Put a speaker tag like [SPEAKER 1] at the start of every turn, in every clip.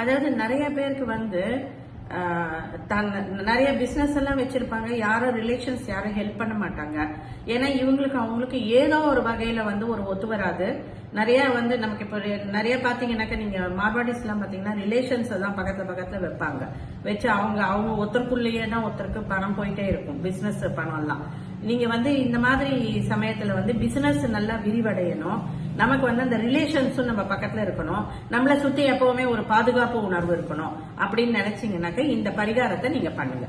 [SPEAKER 1] அதாவது நிறைய பேருக்கு வந்து தன் நிறைய பிசினஸ் எல்லாம் வச்சிருப்பாங்க. யாரும் ரிலேஷன்ஸ் யாரும் ஹெல்ப் பண்ண மாட்டாங்க. ஏன்னா இவங்களுக்கு அவங்களுக்கு ஏதோ ஒரு வகையில வந்து ஒரு ஒத்து வராது. நிறைய வந்து நமக்கு இப்போ நிறைய பாத்தீங்கன்னாக்கா நீங்க மார்வாடிஸ்லாம் எல்லாம் பாத்தீங்கன்னா ரிலேஷன்ஸ் தான் பக்கத்துல பக்கத்துல வைப்பாங்க. வச்சு அவங்க அவங்க ஒருத்தருக்குள்ளேயே தான் ஒருத்தருக்கு பணம் போயிட்டே இருக்கும். பிசினஸ் பணம் எல்லாம் நீங்க வந்து இந்த மாதிரி சமயத்துல வந்து பிசினஸ் நல்லா விரிவடையணும். நமக்கு வந்து அந்த ரிலேஷன்ஸும் நம்ம பக்கத்துல இருக்கணும். நம்மளை சுத்தி எப்பவுமே ஒரு பாதுகாப்பு உணர்வு இருக்கணும். அப்படின்னு நினைச்சீங்கன்னாக்க இந்த பரிகாரத்தை நீங்க பண்ணுங்க.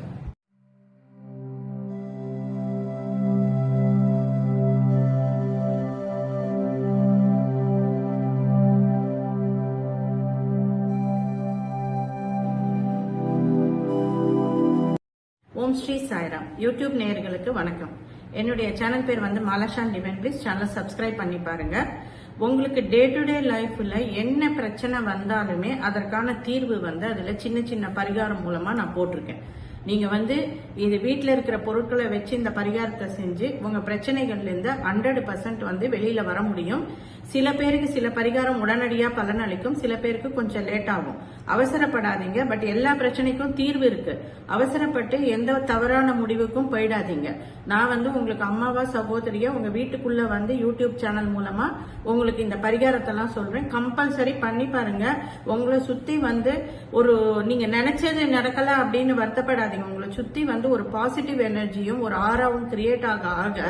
[SPEAKER 1] ஓம் ஸ்ரீ சாய்ராம். யூடியூப் நேயர்களுக்கு வணக்கம். என்னுடைய சேனல் பேர் வந்து Malashan divine. Please channel subscribe பண்ணி பாருங்க. உங்களுக்கு டே டு டே லைஃப்ல என்ன பிரச்சனை வந்தாலுமே அதற்கான தீர்வு வந்து அதுல சின்ன சின்ன பரிகாரம் மூலமா நான் போட்டிருக்கேன். நீங்க வந்து இது வீட்டில் இருக்கிற பொருட்களை வச்சு இந்த பரிகாரத்தை செஞ்சு உங்க பிரச்சனைகள்ல இருந்து ஹண்ட்ரட் பர்சன்ட் வந்து வெளியில வர முடியும். சில பேருக்கு சில பரிகாரம் உடனடியா பலன் அளிக்கும் சில பேருக்கு கொஞ்சம் லேட் ஆகும். அவசரப்படாதீங்க. பட் எல்லா பிரச்சனைக்கும் தீர்வு இருக்கு. அவசரப்பட்டு எந்த தவறான முடிவுக்கும் போயிடாதீங்க. நான் வந்து உங்களுக்கு அம்மாவா சகோதரியா உங்க வீட்டுக்குள்ள வந்து யூடியூப் சேனல் மூலமா உங்களுக்கு இந்த பரிகாரத்தெல்லாம் சொல்றேன். கம்பல்சரி பண்ணி பாருங்க. உங்களை சுத்தி வந்து ஒரு நீங்க நினைச்சது நடக்கல அப்படின்னு வருத்தப்படாதீங்க. உங்களை சுத்தி வந்து ஒரு பாசிட்டிவ் எனர்ஜியும் ஒரு ஆறாவும் கிரியேட் ஆக ஆக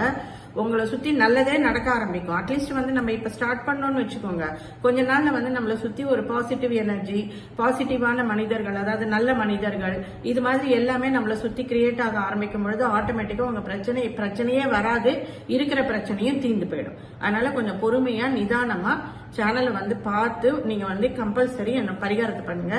[SPEAKER 1] உங்களை சுத்தி நல்லதே நடக்க ஆரம்பிக்கும். அட்லீஸ்ட் வந்து நம்ம இப்ப ஸ்டார்ட் பண்ணோம்னு வச்சுக்கோங்க. கொஞ்ச நாள்ல வந்து நம்மளை சுத்தி ஒரு பாசிட்டிவ் எனர்ஜி பாசிட்டிவான மனிதர்கள் அதாவது நல்ல மனிதர்கள் இது மாதிரி எல்லாமே நம்மளை சுத்தி கிரியேட் ஆக ஆரம்பிக்கும் பொழுது ஆட்டோமேட்டிக்கா உங்க பிரச்சனை பிரச்சனையே வராது. இருக்கிற பிரச்சனையும் தீர்ந்து போயிடும். அதனால கொஞ்சம் பொறுமையா நிதானமா சேனலை வந்து பார்த்து நீங்க வந்து கம்பல்சரி என்ன பரிகாரத்தை பண்ணுங்க.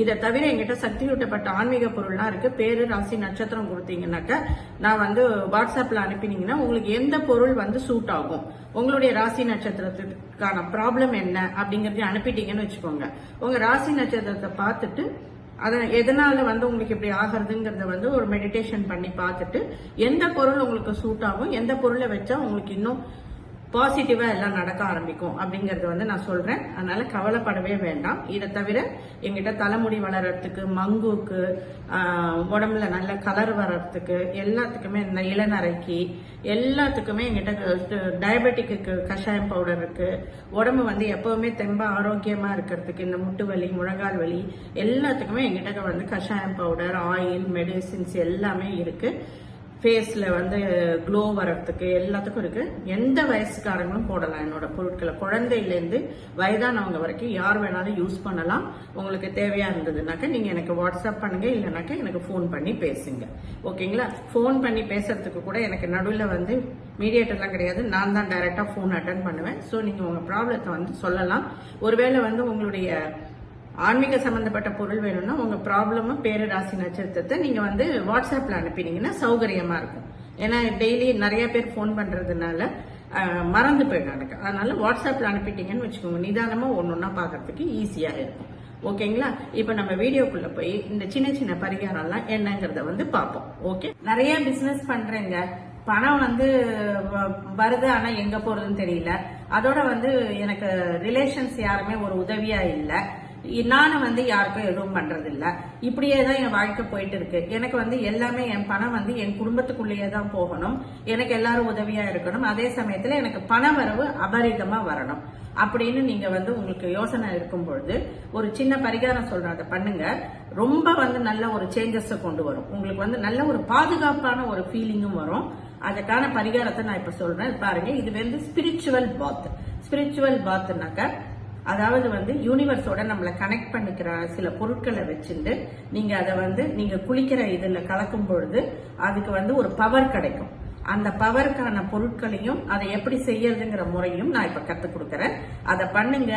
[SPEAKER 1] இதை தவிர எங்கிட்ட சக்தி ஊட்டப்பட்ட ஆன்மீக பொருள்லாம் இருக்கு. பேரு ராசி நட்சத்திரம் கொடுத்தீங்கன்னாக்க நான் வந்து வாட்ஸ்அப்ல அனுப்பினீங்கன்னா உங்களுக்கு எந்த பொருள் வந்து சூட் ஆகும்? உங்களுடைய ராசி நட்சத்திரத்துக்கான ப்ராப்ளம் என்ன அப்படிங்கறத அனுப்பிட்டீங்கன்னு வச்சுக்கோங்க. உங்க ராசி நட்சத்திரத்தை பார்த்துட்டு அதை எதனால வந்து உங்களுக்கு இப்படி ஆகிறதுங்கிறத வந்து ஒரு மெடிடேஷன் பண்ணி பார்த்துட்டு எந்த பொருள் உங்களுக்கு சூட் ஆகும்? எந்த பொருளை வச்சா உங்களுக்கு இன்னும் பாசிட்டிவா எல்லாம் நடக்க ஆரம்பிக்கும் அப்படிங்கறத வந்து நான் சொல்றேன். அதனால கவலைப்படவே வேண்டாம். இதை தவிர எங்கிட்ட தலைமுடி வளர்றதுக்கு மங்குக்கு உடம்புல நல்ல கலர் வர்றதுக்கு எல்லாத்துக்குமே இந்த இளநரைக்கு எல்லாத்துக்குமே எங்கிட்ட டயபெட்டிக்கு கஷாயம் பவுடர் இருக்கு. உடம்பு வந்து எப்பவுமே தெம்ப ஆரோக்கியமா இருக்கிறதுக்கு இந்த முட்டு வலி முழங்கால் வலி எல்லாத்துக்குமே எங்கிட்ட வந்து கஷாயம் பவுடர் ஆயில் மெடிசின்ஸ் எல்லாமே இருக்கு. ஃபேஸில் வந்து க்ளோ வர்றதுக்கு எல்லாத்துக்கும் இருக்கு. எந்த வயசுக்காரங்களும் போடலாம் என்னோட பொருட்களை. குழந்தையிலேருந்து வயதானவங்க வரைக்கும் யார் வேணாலும் யூஸ் பண்ணலாம். உங்களுக்கு தேவையா இருந்ததுனாக்க நீங்க எனக்கு வாட்ஸ்அப் பண்ணுங்க இல்லைனாக்கா எனக்கு ஃபோன் பண்ணி பேசுங்க. ஓகேங்களா ஃபோன் பண்ணி பேசுறதுக்கு கூட எனக்கு நடுவில் வந்து மீடியேட்டர்லாம் கிடையாது. நான் தான் டைரெக்டாக ஃபோன் அட்டன் பண்ணுவேன். ஸோ நீங்கள் உங்கள் ப்ராப்ளத்தை வந்து சொல்லலாம். ஒருவேளை வந்து உங்களுடைய ஆன்மீக சம்பந்தப்பட்ட பொருள் வேணும்னா உங்க ப்ராப்ளமும் பேரராசி நட்சத்திரத்தை நீங்க வந்து வாட்ஸ்அப்ல அனுப்பினீங்கன்னா சௌகரியமா இருக்கும். ஏன்னா டெய்லி நிறைய பேர் ஃபோன் பண்றதுனால மறந்து போயிடும் எனக்கு அதனால வாட்ஸ்அப்ல அனுப்பிட்டீங்கன்னு வச்சுக்கோங்க. நிதானமா ஒன்னொன்னா பாக்குறதுக்கு ஈஸியா இருக்கும். ஓகேங்களா இப்ப நம்ம வீடியோக்குள்ள போய் இந்த சின்ன சின்ன பரிகாரம்லாம் என்னங்கறத வந்து பார்ப்போம். ஓகே நிறைய பிசினஸ் பண்றேங்க. பணம் வந்து வ- வருது ஆனா எங்க போறதுன்னு தெரியல. அதோட வந்து எனக்கு ரிலேஷன்ஸ் யாருமே ஒரு உதவியா இல்லை. நானும் வந்து யாருக்கும் எதுவும் பண்றது இல்ல இப்படியே தான் என் வாழ்க்கை போயிட்டு இருக்கு எனக்கு வந்து எல்லாமே என் பணம் வந்து என் குடும்பத்துக்குள்ளேயே தான் போகணும். எனக்கு எல்லாரும் உதவியா இருக்கணும். அதே சமயத்துல எனக்கு பண வரவு அபரிதமா வரணும். அப்படின்னு நீங்க வந்து உங்களுக்கு யோசனை இருக்கும் பொழுது ஒரு சின்ன பரிகாரம் சொல்றேன். அதை பண்ணுங்க. ரொம்ப வந்து நல்ல ஒரு சேஞ்சஸ் கொண்டு வரும். உங்களுக்கு வந்து நல்ல ஒரு பாதுகாப்பான ஒரு ஃபீலிங்கும் வரும். அதுக்கான பரிகாரத்தை நான் இப்ப சொல்றேன். பாருங்க. இது வந்து ஸ்பிரிச்சுவல் பாத் ஸ்பிரிச்சுவல் பாத்னாக்கா அதாவது வந்து யூனிவர்ஸோட நம்மளை கனெக்ட் பண்ணிக்கிற சில பொருட்களை வச்சுட்டு நீங்க அதை வந்து நீங்க குளிக்கிற இதில் கலக்கும் பொழுது அதுக்கு வந்து ஒரு பவர் கிடைக்கும். அந்த பவருக்கான பொருட்களையும் அதை எப்படி செய்யறதுங்கிற முறையும் நான் இப்போ கற்றுக் கொடுக்குறேன். அதை பண்ணுங்க.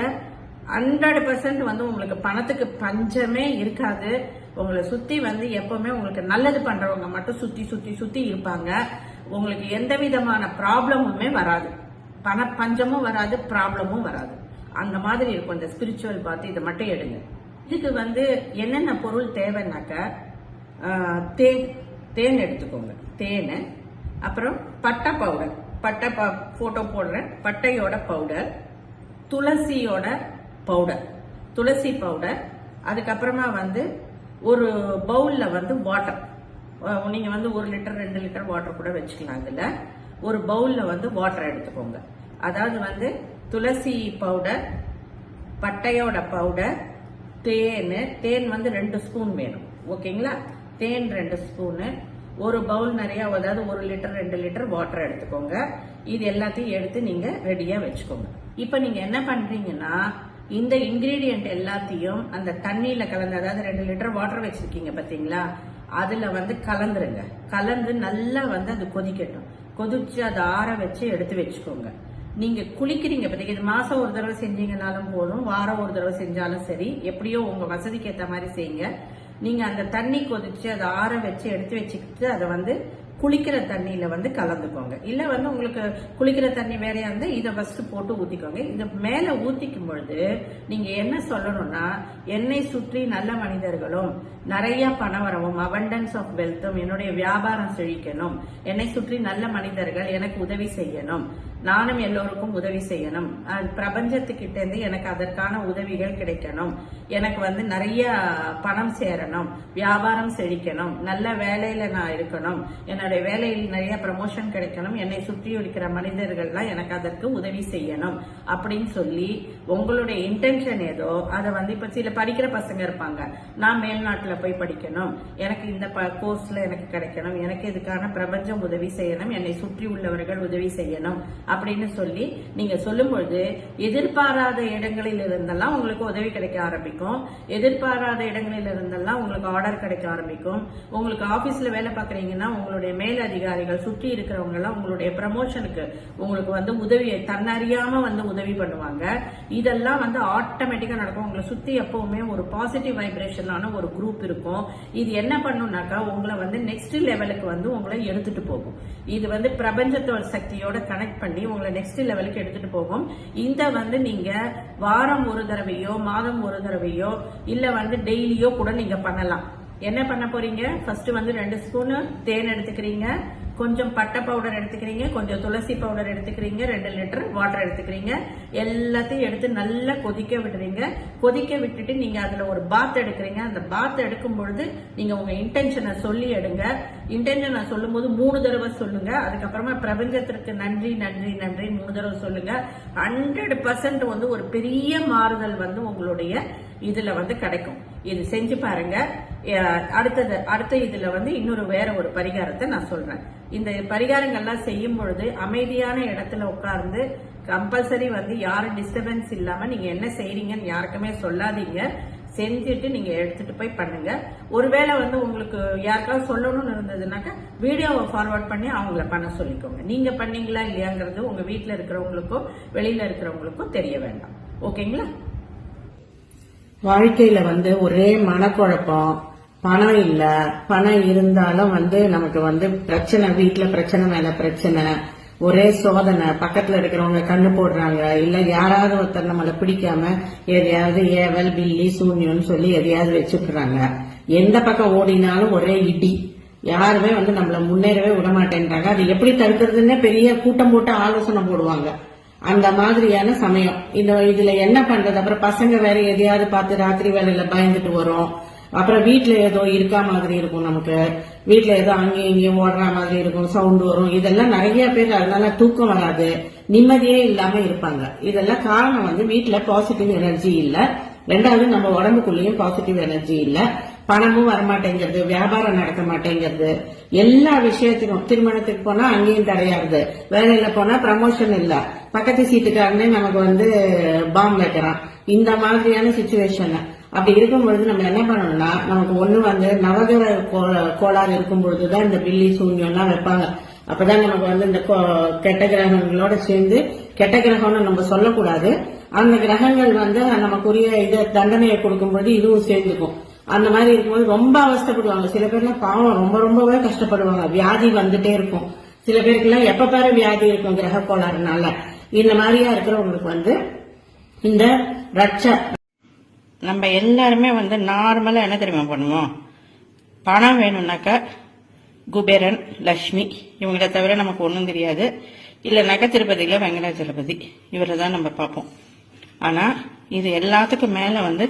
[SPEAKER 1] ஹண்ட்ரட் பர்சன்ட் வந்து உங்களுக்கு பணத்துக்கு பஞ்சமே இருக்காது. உங்களை சுற்றி வந்து எப்பவுமே உங்களுக்கு நல்லது பண்றவங்க மட்டும் சுத்தி சுத்தி சுத்தி இருப்பாங்க. உங்களுக்கு எந்த விதமான ப்ராப்ளமுமே வராது. பண பஞ்சமும் வராது ப்ராப்ளமும் வராது. அந்த மாதிரி இருக்கும் இந்த ஸ்பிரிச்சுவல் பார்த்து இதை மட்டும் எடுங்க. இதுக்கு வந்து என்னென்ன பொருள் தேவைன்னாக்க தேன் தேன் எடுத்துக்கோங்க. தேன் அப்புறம் பட்டை பவுடர் பட்டை போட்டோ போடுறேன். பட்டையோட பவுடர் துளசியோட பவுடர் துளசி பவுடர் அதுக்கப்புறமா வந்து ஒரு பவுலில் வந்து வாட்டர் நீங்கள் வந்து ஒரு லிட்டர் ரெண்டு லிட்டர் வாட்டர் கூட வச்சுக்கலாம். அதில் ஒரு பவுலில் வந்து வாட்டர் எடுத்துக்கோங்க. அதாவது வந்து துளசி பவுடர் பட்டையோட பவுடர் தேன் தேன் வந்து ரெண்டு ஸ்பூன் வேணும். ஓகேங்களா தேன் ரெண்டு ஸ்பூனு ஒரு பவுல் நிறைய அதாவது ஒரு லிட்டர் ரெண்டு லிட்டர் வாட்டர் எடுத்துக்கோங்க. இது எல்லாத்தையும் எடுத்து நீங்க ரெடியா வச்சுக்கோங்க. இப்போ நீங்க என்ன பண்றீங்கன்னா இந்த இன்கிரீடியன்ட் எல்லாத்தையும் அந்த தண்ணியில கலந்து அதாவது ரெண்டு லிட்டர் வாட்டர் வச்சிருக்கீங்க பாத்தீங்களா? அதுல வந்து கலந்துருங்க. கலந்து நல்லா வந்து அது கொதிக்கட்டும். கொதிச்சு அதை ஆற வச்சு எடுத்து வச்சுக்கோங்க. நீங்க குளிக்கிறீங்க பாத்தீங்க இது மாசம் ஒரு தடவை செஞ்சீங்கனாலும் போதும் வாரம் ஒரு தடவை செஞ்சாலும் சரி எப்படியோ உங்க வசதிக்கு ஏத்த மாதிரி செய்யுங்க. நீங்க அந்த தண்ணி கொதிச்சு அதை ஆற வச்சு எடுத்து வச்சுக்கிட்டு அதை வந்து குளிக்கிற தண்ணியில வந்து கலந்துக்கோங்க. இல்ல வந்து உங்களுக்கு குளிக்கிற தண்ணி வேறையா இருந்தா இதை ஃபர்ஸ்ட் போட்டு ஊத்திக்கோங்க. இந்த மேல ஊத்திக்கும் பொழுது நீங்க என்ன சொல்லணும்னா என்னை சுற்றி நல்ல மனிதர்களும் நிறைய பணம் வரவும் அபண்டன்ஸ் ஆஃப் வெல்த்தும் என்னுடைய வியாபாரம் செழிக்கணும். என்னை சுற்றி நல்ல மனிதர்கள் எனக்கு உதவி செய்யணும். நானும் எல்லோருக்கும் உதவி செய்யணும். பிரபஞ்சத்துக்கிட்ட இருந்து எனக்கு அதற்கான உதவிகள் கிடைக்கணும். எனக்கு வந்து நிறைய பணம் சேரணும். வியாபாரம் செழிக்கணும். நல்ல வேலையில நான் இருக்கணும். என்னுடைய வேலையில் நிறைய ப்ரமோஷன் கிடைக்கணும். என்னை சுற்றி இருக்கிற மனிதர்கள்லாம் எனக்கு அதற்கு உதவி செய்யணும் அப்படின்னு சொல்லி உங்களுடைய இன்டென்ஷன் ஏதோ அதை வந்து இப்ப சில படிக்கிற பசங்க இருப்பாங்க. நான் மேல்நாட்டுல போய் படிக்கணும். எனக்கு இந்த கோர்ஸ்ல எனக்கு கிடைக்கணும். எனக்கு இதுக்கான பிரபஞ்சம் உதவி செய்யணும். என்னை சுற்றி உள்ளவர்கள் உதவி செய்யணும். அப்படின்னு சொல்லி நீங்க சொல்லும் பொழுது எதிர்பாராத இடங்களில் இருந்தெல்லாம் உங்களுக்கு உதவி கிடைக்க ஆரம்பிக்கும். எதிர்பாராத இடங்களில் இருந்தெல்லாம் உங்களுக்கு ஆர்டர் கிடைக்க ஆரம்பிக்கும். உங்களுக்கு ஆபீஸ்ல வேலை பார்க்குறீங்கன்னா உங்களுடைய மேல் அதிகாரிகள் சுற்றி இருக்கிறவங்க எல்லாம் உங்களுடைய ப்ரமோஷனுக்கு உங்களுக்கு வந்து உதவியை தன்னறியாம வந்து உதவி பண்ணுவாங்க. இதெல்லாம் வந்து ஆட்டோமேட்டிக்கா நடக்கும். உங்களை சுத்தி எப்பவுமே ஒரு பாசிட்டிவ் வைப்ரேஷனான ஒரு குரூப் இருக்கும். இது என்ன பண்ணும்னாக்கா உங்களை வந்து நெக்ஸ்ட் லெவலுக்கு வந்து உங்களை எடுத்துட்டு போகும். இது வந்து பிரபஞ்சத்தோட சக்தியோட கனெக்ட் பண்ணி உங்களை நெக்ஸ்ட் லெவலுக்கு எடுத்துட்டு போகும். இந்த வந்து நீங்க வாரம் ஒரு தடவையோ மாதம் ஒரு தடவையோ இல்ல வந்து டெய்லியோ கூட நீங்க பண்ணலாம். என்ன பண்ண போறீங்க? ஃபர்ஸ்ட் வந்து ரெண்டு ஸ்பூன் தேன் எடுத்துக்கிறீங்க. கொஞ்சம் பட்டை பவுடர் எடுத்துக்கிறீங்க கொஞ்சம் துளசி பவுடர் எடுத்துக்கிறீங்க ரெண்டு லிட்டர் வாட்டர் எடுத்துக்கிறீங்க. எல்லாத்தையும் எடுத்து நல்லா கொதிக்க விடுறீங்க. கொதிக்க விட்டுட்டு நீங்க அதுல ஒரு பாத் எடுக்கிறீங்க. அந்த பாத் எடுக்கும் பொழுது நீங்க உங்க இன்டென்ஷனை சொல்லி எடுங்க. இன்டென்ஷனை சொல்லும் போது மூணு தடவை சொல்லுங்க. அதுக்கப்புறமா பிரபஞ்சத்திற்கு நன்றி நன்றி நன்றி மூணு தடவை சொல்லுங்க. ஹண்ட்ரட் பர்சன்ட் வந்து ஒரு பெரிய மாறுதல் வந்து உங்களுடைய இதுல வந்து கிடைக்கும். இது செஞ்சு பாருங்க. அடுத்தது அடுத்த இதுல வந்து இன்னொரு வேற ஒரு பரிகாரத்தை நான் சொல்றேன். இந்த பரிகாரங்கள்லாம் செய்யும் பொழுது அமைதியான இடத்துல உட்கார்ந்து கம்பல்சரி வந்து யாரும் டிஸ்டர்பன்ஸ் இல்லாம நீங்க என்ன செய்றீங்கன்னு யாருக்குமே சொல்லாதீங்க. செஞ்சுட்டு நீங்க எடுத்துட்டு போய் பண்ணுங்க. ஒருவேளை வந்து உங்களுக்கு யாருக்காவது சொல்லணும்னு இருந்ததுனாக்கா வீடியோவை ஃபார்வர்ட் பண்ணி அவங்கள பண்ண சொல்லிக்கோங்க. நீங்க பண்ணீங்களா இல்லையாங்கிறது உங்க வீட்டில் இருக்கிறவங்களுக்கும் வெளியில இருக்கிறவங்களுக்கும் தெரிய வேண்டாம். ஓகேங்களா?
[SPEAKER 2] வாழ்க்கையில வந்து ஒரே மனக்குழப்பம். பணம் இல்ல. பணம் இருந்தாலும் வந்து நமக்கு வந்து பிரச்சனை வீட்டுல பிரச்சனை மேல பிரச்சனை. ஒரே சோதனை. பக்கத்துல இருக்கிறவங்க கண்ணு போடுறாங்க. இல்ல யாராவது ஒருத்தர் நம்மளை பிடிக்காம எதையாவது ஏவல் பில்லி சூன்யம்னு சொல்லி எதையாவது வச்சுக்கிறாங்க. எந்த பக்கம் ஓடினாலும் ஒரே இடி. யாருமே வந்து நம்மள முன்னேறவே விட மாட்டேன்றாங்க அது எப்படி தடுக்கிறதுன்னே பெரிய கூட்டம் போட்டு ஆலோசனை போடுவாங்க. அந்த மாதிரியான சமயம். இந்த இதுல என்ன பண்றது? அப்புறம் பசங்க வேற எதையாவது பார்த்து ராத்திரி வேலையில பயந்துட்டு வரும். அப்புறம் வீட்டுல ஏதோ இருக்கா மாதிரி இருக்கும் நமக்கு. வீட்டுல ஏதோ அங்கேயும் இங்கேயும் ஓடுற மாதிரி இருக்கும் சவுண்ட் வரும். இதெல்லாம் நிறைய பேர் அதனால தூக்கம் வராது. நிம்மதியே இல்லாம இருப்பாங்க. இதெல்லாம் காரணம் வந்து வீட்டுல பாசிட்டிவ் எனர்ஜி இல்ல. ரெண்டாவது நம்ம உடம்புக்குள்ளேயும் பாசிட்டிவ் எனர்ஜி இல்லை. பணமும் வரமாட்டேங்கிறது வியாபாரம் நடக்க மாட்டேங்கிறது எல்லா விஷயத்துக்கும் திருமணத்துக்கு போனா அங்கேயும் தடையாருது வேலையில போனா ப்ரமோஷன் இல்ல. பக்கத்து சீட்டுக்காரனே நமக்கு வந்து பாம் வைக்கிறான். இந்த மாதிரியான சுச்சுவேஷன் அப்படி இருக்கும் பொழுது நம்ம என்ன பண்ணணும்னா நமக்கு ஒண்ணு வந்து நவகிர கோ- கோளாறு இருக்கும் பொழுதுதான் இந்த பில்லி சூன்யம்லாம் வைப்பாங்க. அப்பதான் நமக்கு வந்து இந்த கோ- கெட்ட கிரகங்களோட சேர்ந்து கெட்ட கிரகம்னு நம்ம சொல்லக்கூடாது. அந்த கிரகங்கள் வந்து நமக்குரிய இது தண்டனையை கொடுக்கும்போது இதுவும் சேர்ந்துக்கும். அந்த மாதிரி இருக்கும்போது ரொம்ப அவஸ்தைப்படுவாங்க. சில பேர்லாம் பாவம் ரொம்ப ரொம்பவே கஷ்டப்படுவாங்க. வியாதி வந்துட்டே இருக்கும். சில பேருக்குலாம் எப்ப பாரு வியாதி இருக்கும் கிரக கோளாறுனால. இந்த மாதிரியா இருக்கிறவங்களுக்கு வந்து இந்த ரட்ச
[SPEAKER 1] நம்ம எல்லாருமே வந்து நார்மலா என்ன தெரியுமா பண்ணுவோம்? பணம் வேணும்னாக்கா குபேரன் லக்ஷ்மி இவங்கள தவிர நமக்கு ஒன்றும் தெரியாது. இல்லைனாக்கா திருப்பதியில் வெங்கடாஜலபதி. இவரை தான் நம்ம பார்ப்போம். ஆனால் இது எல்லாத்துக்கும் மேலே வந்து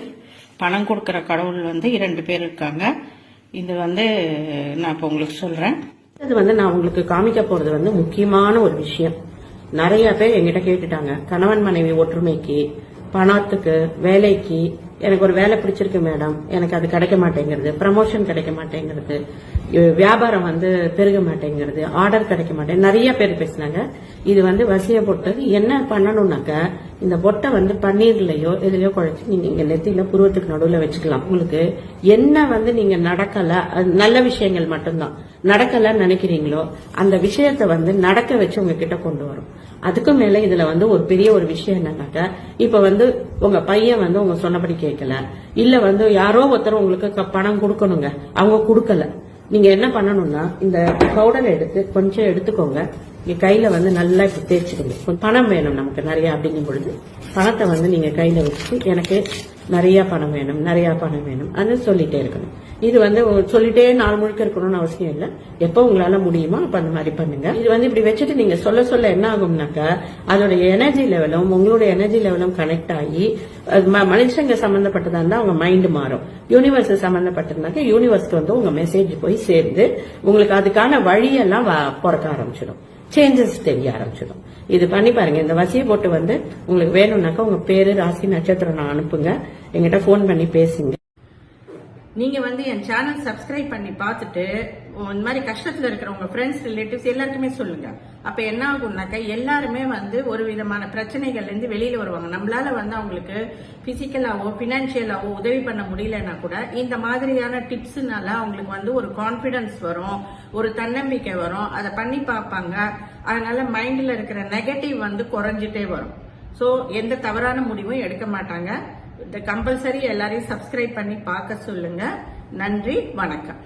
[SPEAKER 1] பணம் கொடுக்குற கடவுள் வந்து இரண்டு பேர் இருக்காங்க. இது வந்து நான் இப்போ உங்களுக்கு சொல்றேன்.
[SPEAKER 3] இது வந்து நான் உங்களுக்கு காமிக்க போறது வந்து முக்கியமான ஒரு விஷயம். நிறைய பேர் எங்கிட்ட கேட்டுட்டாங்க. கணவன் மனைவி ஒற்றுமைக்கு பணத்துக்கு வேலைக்கு. எனக்கு ஒரு வேலை பிடிச்சிருக்கு மேடம் எனக்கு அது கிடைக்க மாட்டேங்கிறது. ப்ரமோஷன் கிடைக்க மாட்டேங்கிறது. வியாபாரம் வந்து பெருக மாட்டேங்கிறது. ஆர்டர் கிடைக்க மாட்டேங்குது நிறைய பேர் பேசினாங்க. இது வந்து வசிய போட்டது என்ன பண்ணணும்னாக்க இந்த பொட்டை வந்து பன்னீர்லயோ எதுலயோ குழச்சி நீங்க இங்க நெத்தியில புருவத்துக்கு நடுவுல வச்சுக்கலாம். உங்களுக்கு என்ன வந்து நீங்க நடக்கல அது நல்ல விஷயங்கள் மட்டும்தான். நடக்கலன்னு நினைக்கிறீங்களோ அந்த விஷயத்த வந்து நடக்க வச்சு உங்ககிட்ட கொண்டு வரும். அதுக்கும் மேல இதுல வந்து ஒரு பெரிய ஒரு விஷயம் என்னன்னாக்க இப்ப வந்து உங்க பையன் வந்து உங்க சொன்னபடி கேட்கல. இல்ல வந்து யாரோ ஒருத்தர் உங்களுக்கு க- பணம் கொடுக்கணுங்க. அவங்க கொடுக்கல. நீங்க என்ன பண்ணணும்னா இந்த பவுடர் எடுத்து கொஞ்சம் எடுத்துக்கோங்க. நீங்க கையில வந்து நல்லா இப்போ தேய்ச்சிக்கணும். கொஞ்சம் பணம் வேணும் நமக்கு நிறைய அப்படிங்கும் பொழுது பணத்தை வந்து நீங்க கையில வச்சு எனக்கு நிறைய பணம் வேணும் நிறைய பணம் வேணும் அது சொல்லிட்டே இருக்கணும். இது வந்து சொல்லிட்டே நாள் முழுக்க இருக்கணும்னு அவசியம் இல்லை. எப்போ உங்களால முடியுமோ அப்ப அந்த மாதிரி பண்ணுங்க. இது வந்து இப்படி வச்சுட்டு நீங்க சொல்ல சொல்ல என்ன ஆகும்னாக்கா அதோட எனர்ஜி லெவலும் உங்களுடைய எனர்ஜி லெவலும் கனெக்ட் ஆகி அது ம- மனுஷங்க சம்பந்தப்பட்டதா இருந்தா அவங்க மைண்ட் மாறும். யூனிவர்ஸ் சம்பந்தப்பட்டதுனாக்க யூனிவர்ஸ்க்கு வந்து உங்க மெசேஜ் போய் சேர்ந்து உங்களுக்கு அதுக்கான வழியெல்லாம் வ- பிறக்க ஆரம்பிச்சிடும். சேஞ்சஸ் தெரிய ஆரம்பிச்சிடும். இது பண்ணி பாருங்க. இந்த வசிய போட்டு வந்து உங்களுக்கு வேணும்னாக்கா உங்க பேரு ராசி நட்சத்திரம் நான் அனுப்புங்க. எங்கிட்ட ஃபோன் பண்ணி பேசுங்க.
[SPEAKER 1] நீங்க வந்து என் சேனல் சப்ஸ்கிரைப் பண்ணி பார்த்துட்டு இந்த மாதிரி கஷ்டத்துல இருக்கிற உங்க ஃப்ரெண்ட்ஸ் ரிலேட்டிவ்ஸ் எல்லாருக்குமே சொல்லுங்க. அப்ப என்ன ஆகும்னாக்கா எல்லாருமே வந்து ஒரு விதமான பிரச்சனைகள்ல இருந்து வெளியில வருவாங்க. நம்மளால வந்து அவங்களுக்கு பிசிக்கலாவோ பினான்சியலாவோ உதவி பண்ண முடியலன்னா கூட இந்த மாதிரியான டிப்ஸ்னால அவங்களுக்கு வந்து ஒரு கான்பிடன்ஸ் வரும் ஒரு தன்னம்பிக்கை வரும். அதை பண்ணி பார்ப்பாங்க. அதனால மைண்ட்ல இருக்கிற நெகட்டிவ் வந்து குறைஞ்சிட்டே வரும். ஸோ எந்த தவறான முடிவும் எடுக்க மாட்டாங்க. கம்பல்சரி எல்லாரையும் சப்ஸ்கிரைப் பண்ணி பார்க்க சொல்லுங்க. நன்றி வணக்கம்.